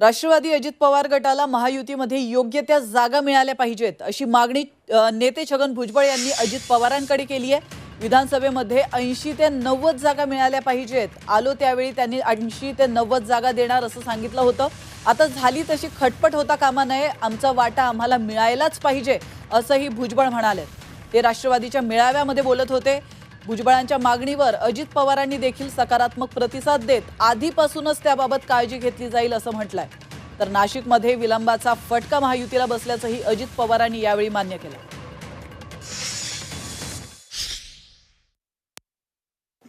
राष्ट्रवादी अजित पवार गटाला महायुतीमध्ये योग्य त्या जागा मिळाल्या पाहिजेत अशी मागणी नेते छगन भुजबळ यांनी अजित पवारांकडे केली आहे. विधानसभेमध्ये ऐंशी ते नव्वद जागा मिळाल्या पाहिजेत. आलो त्यावेळी त्यांनी ऐंशी ते नव्वद जागा देणार असं सांगितलं होतं. आता झाली तशी खटपट होता कामा नये आमचा वाटा आम्हाला मिळायलाच पाहिजे असंही भुजबळ म्हणाले. ते राष्ट्रवादीच्या मेळाव्यामध्ये बोलत होते. भुजबळांच्या मागणीवर अजित पवारांनी देखील सकारात्मक प्रतिसाद देत आधीपासूनच त्याबाबत काळजी घेतली जाईल असं म्हटलंय. तर नाशिकमध्ये विलंबाचा फटका महायुतीला बसल्याचंही अजित पवारांनी यावेळी मान्य केलं.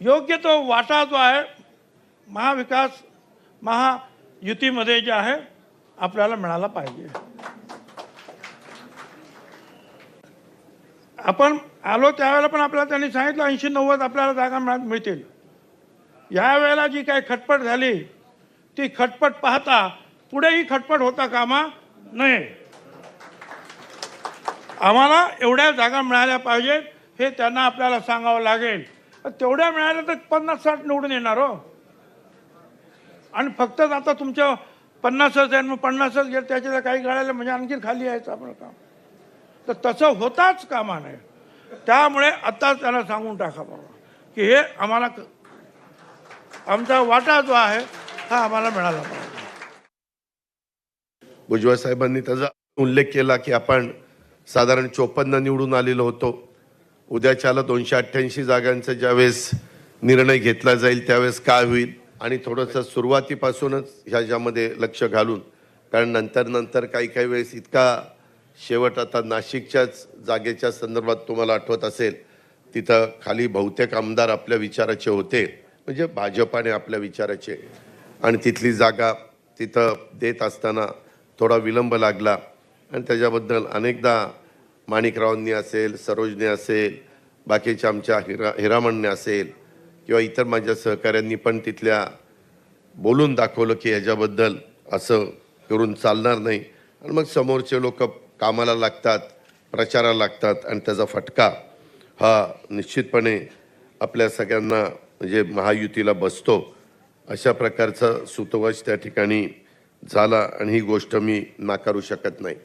योग्य तो वाटा जो आहे महाविकास महायुतीमध्ये जे आहे आपल्याला मिळाला पाहिजे. आपण आलो त्यावेळेला पण आपल्याला त्यांनी सांगितलं ऐंशी नव्वद आपल्याला जागा मिळतील. यावेळेला जी काही खटपट झाली ती खटपट पाहता पुढेही खटपट होता कामा नये. आम्हाला एवढ्या जागा मिळाल्या पाहिजेत हे त्यांना आपल्याला सांगावं लागेल. तेवढ्या मिळाल्या तर पन्नास साठ निवडून येणार हो. आणि फक्तच आता तुमच्या पन्नासच आहे मग पन्नासच गेलं त्याच्या काही कळायला म्हणजे आणखी खाली यायचं आपलं काम. तर तसं होताच कामा नये. त्यामुळे आता त्याला सांगून टाका बाबा की हे आम्हाला आमचा वाटा जो आहे हा आम्हाला मिळाला पाहिजे. भुजबळ साहेबांनी त्याचा उल्लेख केला की आपण साधारण चोपन्न निवडून आलेलो होतो. उद्याच्याला दोनशे अठ्ठ्याऐंशी जागांचा ज्यावेळेस निर्णय घेतला जाईल त्यावेळेस काय होईल? आणि थोडंसं सुरुवातीपासूनच ह्याच्यामध्ये लक्ष घालून कारण नंतर नंतर काही काही वेळेस इतका शेवट आता नाशिकच्याच जागेच्या संदर्भात तुम्हाला आठवत असेल तिथं खाली बहुतेक आमदार आपल्या विचाराचे होते. म्हणजे भाजपाने आपल्या विचाराचे. आणि तिथली जागा तिथं देत असताना थोडा विलंब लागला. आणि त्याच्याबद्दल अनेकदा माणिकरावांनी असेल सरोजने असेल बाकीच्या आमच्या हिरा हिरामणने असेल किंवा इतर माझ्या सहकाऱ्यांनी पण तिथल्या बोलून दाखवलं की ह्याच्याबद्दल असं करून चालणार नाही. आणि मग समोरचे लोक कामाला लागतात प्रचाराला लागतात आणि त्याचा फटका हा निश्चितपणे आपल्या सगळ्यांना म्हणजे महायुतीला बसतो. अशा प्रकारचा सुतवश त्या ठिकाणी झाला आणि ही गोष्ट मी नाकारू शकत नाही.